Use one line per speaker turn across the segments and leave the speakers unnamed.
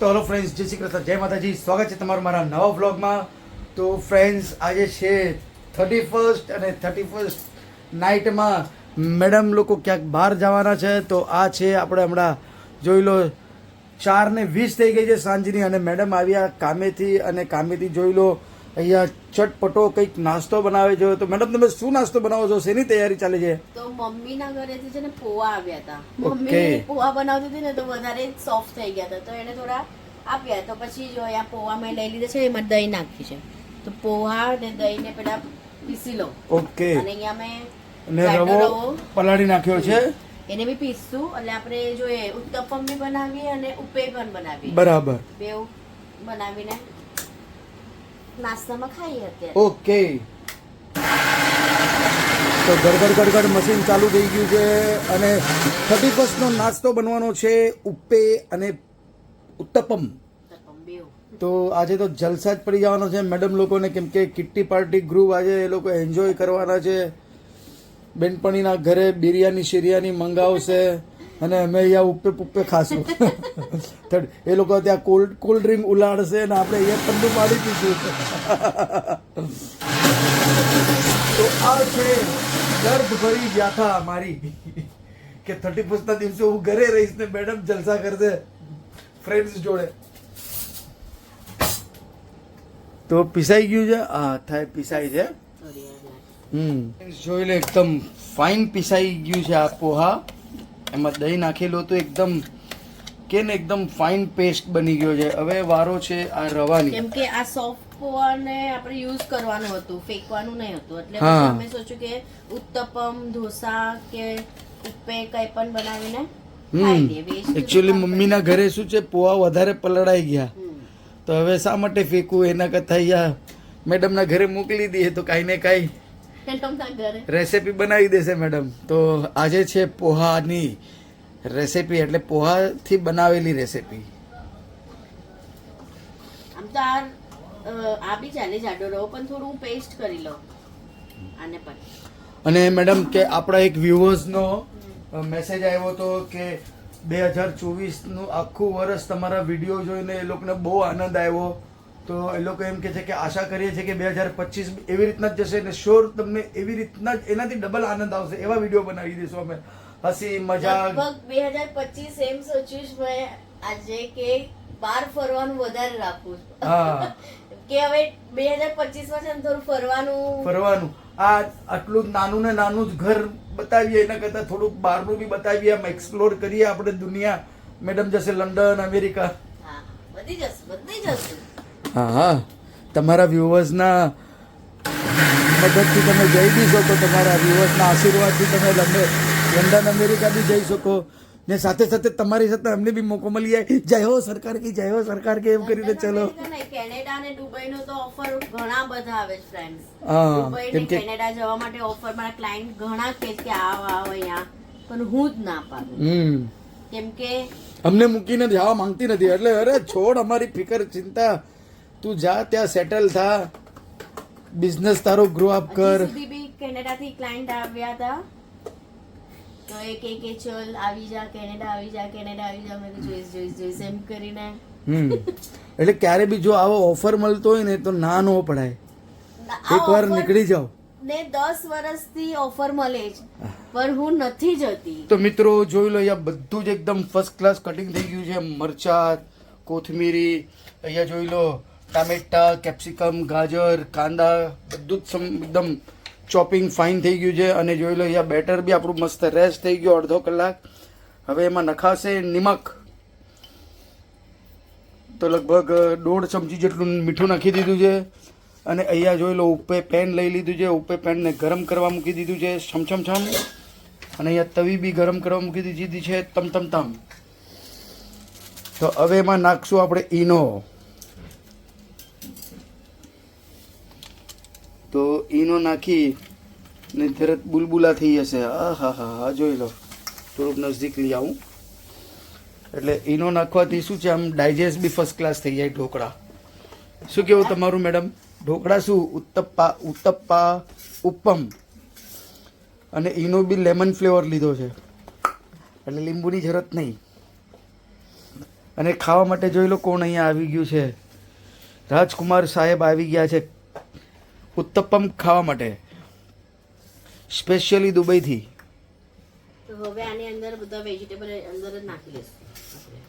તો hello friends જય શ્રી કૃષ્ણ, જય માતાજી. સ્વાગત છે તમારું મારા નવા બ્લોગમાં તો ફ્રેન્ડ્સ આજે છે થર્ટી ફર્સ્ટ અને થર્ટી ફર્સ્ટ નાઇટમાં મેડમ લોકો ક્યાંક બહાર જવાના છે. તો આ છે આપણે હમણાં જોઈ લો, ચાર ને વીસ થઈ ગઈ છે સાંજની અને મેડમ આવ્યા કામેથી અને કામેથી જોઈ લો, અહીંયા ચટપટો કંઈક નાસ્તો બનાવે છે. તો મેડમ તમે શું નાસ્તો બનાવો છો? શેની તૈયારી ચાલે છે?
તો મમ્મી ના ઘરેથી છે ને પોવા આવ્યા હતા. મમ્મી પોવા બનાવતી હતી ને તો વધારે સોફ્ટ થઈ ગયા હતા. તો એને થોડા આપ્યા. તો પછી જો અહીંયા પોવા મેં લઈ લીધા છે એમાં દહીં નાખી છે. તો પોવા ને દહીં ને પેલા પીસી લો
ઓકે.
અને અહીંયા મેં
રવો પલાળી નાખ્યો છે?
એને બી પીસશું. એટલે આપણે જોઈએ ઉત્તપમ બી બનાવીએ અને ઉપે પણ બનાવીએ.
બરાબર.
બેવ બનાવીને નાસ્તામાં ખાઈએ અત્યારે.
ઓકે. તો ગડગડ ગડગડ મશીન ચાલુ થઈ ગયું છે અને થર્ટી ફર્સ્ટનો નાસ્તો બનવાનો છે ઉપ્પે અને ઉત્તપમ. તો આજે તો જલસા જ પડી જવાનો છે. મેડમ લોકોને કેમ કે કિટ્ટી પાર્ટી ગ્રુપ આજે એ લોકો એન્જોય કરવાના છે. બેનપણીના ઘરે બિરયાની, શિરિયાની મંગાવશે અને અમે અહીંયા ઉપ્પે પુપ્પે ખાશું. એ લોકો ત્યાં કોલ્ડ કોલ્ડ ડ્રિંક ઉલાડશે અને આપણે અહીંયા ઠંડુ પાડી દીધું તો આ છે દર્દ ભરી વ્યાથા મારી. કે થર્ટી ફર્સ્ટના દિવસે હું ઘરે રહીશ ને મેડમ જલસા કરશે ફ્રેન્ડ્સ જોડે. તો પીસાઈ ગયું છે? હા, થાય, પીસાઈ છે. હમ. જોઈ લે, એકદમ ફાઇન પીસાઈ ગયું છે આ પોહા. એમાં દહીં નાખેલું હતું, એકદમ કે ને એકદમ ફાઇન પેસ્ટ બની ગયો છે. હવે વારો છે આ રવાની.
કેમ કે આ સોફ્ટ પોવાને આપણે યુઝ કરવાનું હતું ફેંકવાનું નહીં હતું. એટલે અમે સોચ્યું કે ઉત્તપમ ઢોસા કે ઉપ્પે કંઈ પણ બનાવીને
એકચ્યુઅલી મમ્મીના ઘરે શું છે પોહા વધારે પલળાઈ ગયા. તો હવે શા માટે ફેંકવું? એના કરતા અહીંયા મેડમના ઘરે મોકલી દઈએ તો કાંઈ ને કાંઈ રેસીપી બનાવી દેશે મેડમ. તો આજે છે પોહાની રેસીપી એટલે પોહાથી બનાવેલી રેસીપી.
આમ તો આ બી ચાલે જાડો રહો પણ થોડું પેસ્ટ કરી લઉં. આને પણ
અને મેડમ કે આપણા એક વ્યુઅર્સનો મેસેજ આવ્યો હતો કે બે હજાર ચોવીસનું આખું વર્ષ તમારા વીડિયો જોઈને એ લોકોને બહુ આનંદ આવ્યો. તો એ લોકો એમ કે છે કે આશા કરીએ છીએ કે બે હજાર પચીસ એવી રીતના જ જશે ને શ્યોર તમને એવી રીતના જ એનાથી ડબલ આનંદ આવશે. એવા વીડિયો બનાવી દઈશું અમે. હસી મજાક.
લગભગ બે હજાર પચીસ એમ સોચ્યું છે મેં આજે કે બહાર ફરવાનું વધારે રાખવું
હા.
કે હવે બે હજાર પચીસમાં છે ને થોડું ફરવાનું.
ફરવાનું. આ આટલું નાનું ને નાનું જ ઘર બતાવીએ એના કરતાં થોડુંક બહારનું બી બતાવીએ આમ એક્સપ્લોર કરીએ આપણે દુનિયા. મેડમ જશે લંડન અમેરિકા.
હા બધી જશે બધી જશે
હા હા. તમારા વ્યુઅર્સના મદદથી તમે જઈ બી શકો તમારા વ્યુઅર્સના આશીર્વાદથી તમે લંડન લંડન અમેરિકા બી જઈ શકો. ને સાથે સાથે તમારી સાથે અમને બી મોકો મળી જાય. જય હો સરકાર કે જય હો સરકાર કે એમ કરીને ચલો.
કેનેડા અને દુબઈ નો તો ઓફર ઘણા બધા આવે છે ફ્રેન્ડ્સ
હા કેમ કે
કેનેડા જવા માટે ઓફર મારા ક્લાયન્ટ ઘણા કહે કે આવ આવ અહીંયા. પણ હું જ ના પાડું.
હમ.
કેમ કે
અમને મૂકીને જવા માંગતી નથી. એટલે અરે છોડ અમારી ફિકર ચિંતા. તું જા ત્યાં સેટલ થા. બિઝનેસ તારો ગ્રો અપ કર.
કેનેડા થી ક્લાયન્ટ આવ્યા હતા. તો એ કે કે ચલ આવી જા કેનેડા આવી જા કેનેડા આવી જા. મેં જોઈશ જોઈશ જોઈશ. એમ કરીને
હમ. એટલે ક્યારે બી જો આવો ઓફર મળતો હોય ને તો ના નો પડાય. એકવાર નીકળી જાઓ.
ને દસ વર્ષથી ઓફર મળે છે પણ હું નથી જતી.
તો મિત્રો જોઈ લો અહીંયા બધું જ એકદમ ફર્સ્ટ ક્લાસ કટિંગ થઈ ગયું છે. મરચા કોથમીરી અહીંયા જોઈ લો ટામેટા કેપ્સિકમ ગાજર કાંદા બધું જ એકદમ ચોપિંગ ફાઇન થઈ ગયું છે. અને જોઈ લો, અહીંયા બેટર બી આપણું મસ્ત રેસ થઈ ગયું અડધો કલાક. હવે એમાં નખાશે નિમક. તો લગભગ દોઢ ચમચી જેટલું મીઠું નાખી દીધું છે. અને અહીંયા જોઈ લો, ઉપે પેન લઈ લીધું છે. ઉપે પેનને ગરમ કરવા મૂકી દીધું છે. છમછમ છમ. અને અહીંયા તવી બી ગરમ કરવા મૂકી દીધી છે. તમ તમ તમ. તો હવે એમાં નાખશું આપણે ઈનો. તો ઈનો નાખી ને તરત બુલબુલા થઈ જશે. આ હા હા હા, જોઈ લો. થોડુંક નજીક લઈ આવું. એટલે ઈનો નાખવાથી શું છે? આમ ડાયજેસ્ટ બી ફર્સ્ટ ક્લાસ થઈ જાય ઢોકળા. શું કેવું તમારું મેડમ ઢોકળા શું? ઉત્તપ્પા ઉત્તપ્પા ઉપ્પમ અને ઈનો બી લેમન ફ્લેવર લીધો છે. એટલે લીંબુની જરૂરત નહીં. અને ખાવા માટે જોઈ લો કોણ અહીંયા આવી ગયું છે. રાજકુમાર સાહેબ આવી ગયા છે. ઉત્તપમ ખાવા માટે. સ્પેશિયલી દુબઈથી.
તો હવે આની અંદર બધા વેજીટેબલ અંદર જ નાખી આપણે.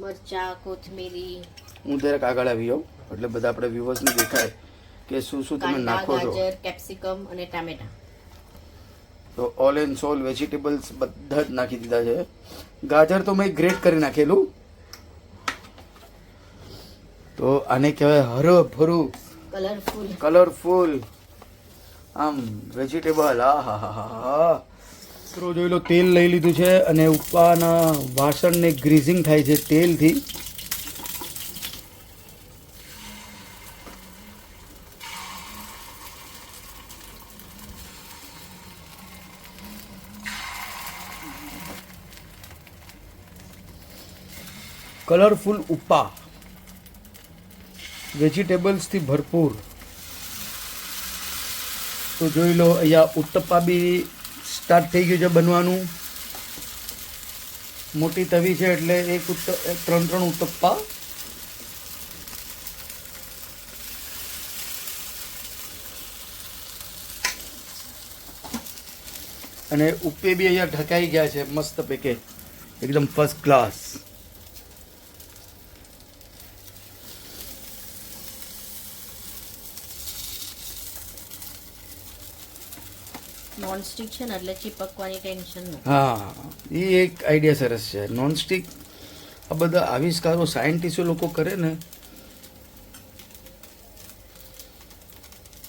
મરચા કોથમીરી.
હું જરાક આગળ આવી જાઉં એટલે બધા આપણે વ્યુઅર્સને દેખાય કે શું શું તમે નાખો છો.
ગાજર કેપ્સિકમ અને ટામેટા.
તો ઓલ એન્ડ સોલ વેજીટેબલ્સ બધા જ નાખી દીધા છે. ગાજર તો મેં ગ્રેટ કરી નાખેલું. તો આને કહેવાય હરભરું.
કલરફુલ
કલરફુલ આમ વેજીટેબલ આ હા હા હા મિત્રો જોઈ લો તેલ લઈ લીધું છે અને ઉપરના વાસણને ગ્રીઝિંગ થાય છે તેલથી. કલરફુલ ઉપા વેજીટેબલ્સથી ભરપૂર. તો જોઈ લો, અહીંયા ઉત્તપ્પા બી સ્ટાર્ટ થઈ ગયું છે બનવાનું. મોટી તવી છે એટલે એક ત્રણ ત્રણ ઉત્તપ્પા. અને ઉપે બી અહીંયા ઢકાઈ ગયા છે, મસ્ત પેકે એકદમ ફર્સ્ટ ક્લાસ
નોનસ્ટિક છે ને, એટલે ચીપકવાની ટેન્શન
હા એ એક આઈડિયા સરસ છે. નોનસ્ટિક આ બધા આવિષ્કારો સાયન્ટિસ્ટો લોકો કરે ને,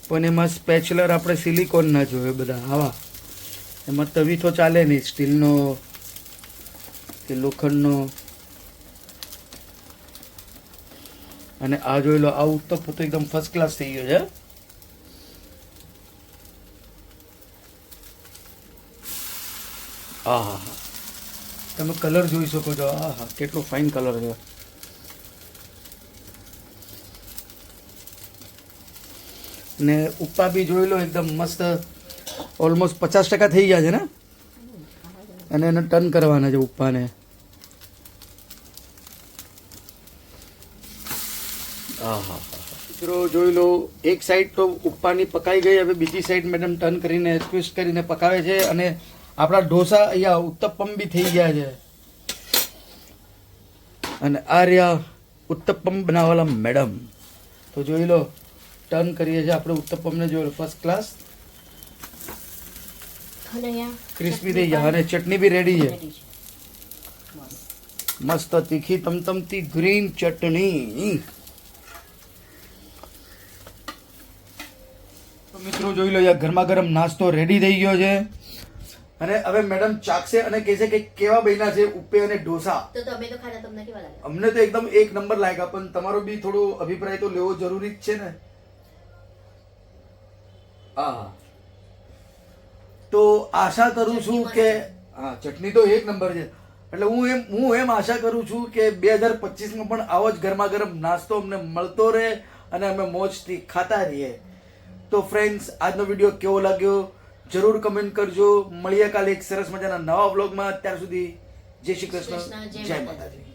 પણ એમાં સ્પેચ્યુલર આપણે સિલિકોન ના જોઈએ બધા. આવા. એમાં તવી તો ચાલે નહીં સ્ટીલનો કે લોખંડનો. અને આ જોઈ લો આ ઉત્તપ તો એકદમ ફર્સ્ટ ક્લાસ થઈ ગયો છે આ હા હા. તમે કલર જોઈ શકો છો. હા હા, કેટલો ફાઇન કલર છે. ને ઉપા બી જોઈ લો, એકદમ મસ્ત ઓલમોસ્ટ પચાસ ટકા થઈ ગયા છે ને? અને એને ટર્ન કરવાના છે ઉપ્પાને મિત્રો, જોઈ લો, એક સાઈડ તો ઉપ્પાની પકાઈ ગઈ, હવે બીજી સાઈડ મેડમ ટર્ન કરીને ટ્વિસ્ટ કરીને પકાવે છે અને આપણા ઢોસા અહીંયા ઉત્તપમ બી થઈ ગયા છે. અને આ રહ્યા ઉત્તપમ બનાવવાલા મેડમ. તો જોઈ લો ટર્ન કરીએ છીએ આપણે ઉત્તપમને જોઈ લો ફર્સ્ટ ક્લાસ ક્રિસ્પી થઈ ગયા અને ચટણી બી રેડી છે. મસ્ત તીખી તમતમતી ગ્રીન ચટણી. મિત્રો જોઈ લો યાર ગરમા ગરમ નાસ્તો રેડી થઈ ગયો છે. અને હવે મેડમ ચાખશે અને કહેશે કે કેવા બન્યા છે ઉપે અને ઢોસા.
તો તમે તો ખાધા તમને કેવા લાગ્યા?
અમને તો એકદમ એક નંબર લાગ્યા પણ તમારો બી થોડો અભિપ્રાય તો લેવો જરૂરી જ છે ને. હા તો આશા કરું છું કે હા ચટણી તો એક નંબર છે. એટલે હું એમ હું એમ આશા કરું છું કે બે હજાર પચીસમાં પણ આવો જ ગરમા ગરમ નાસ્તો અમને મળતો રહે અને અમે મોજથી ખાતા રહીએ. તો ફ્રેન્ડ્સ આજનો વીડિયો કેવો લાગ્યો? જરૂર કમેન્ટ કરજો. મળીએ કાલે એક સરસ મજાના નવા બ્લોગમાં ત્યાર સુધી જય શ્રી કૃષ્ણ.
જય.
માતાજી.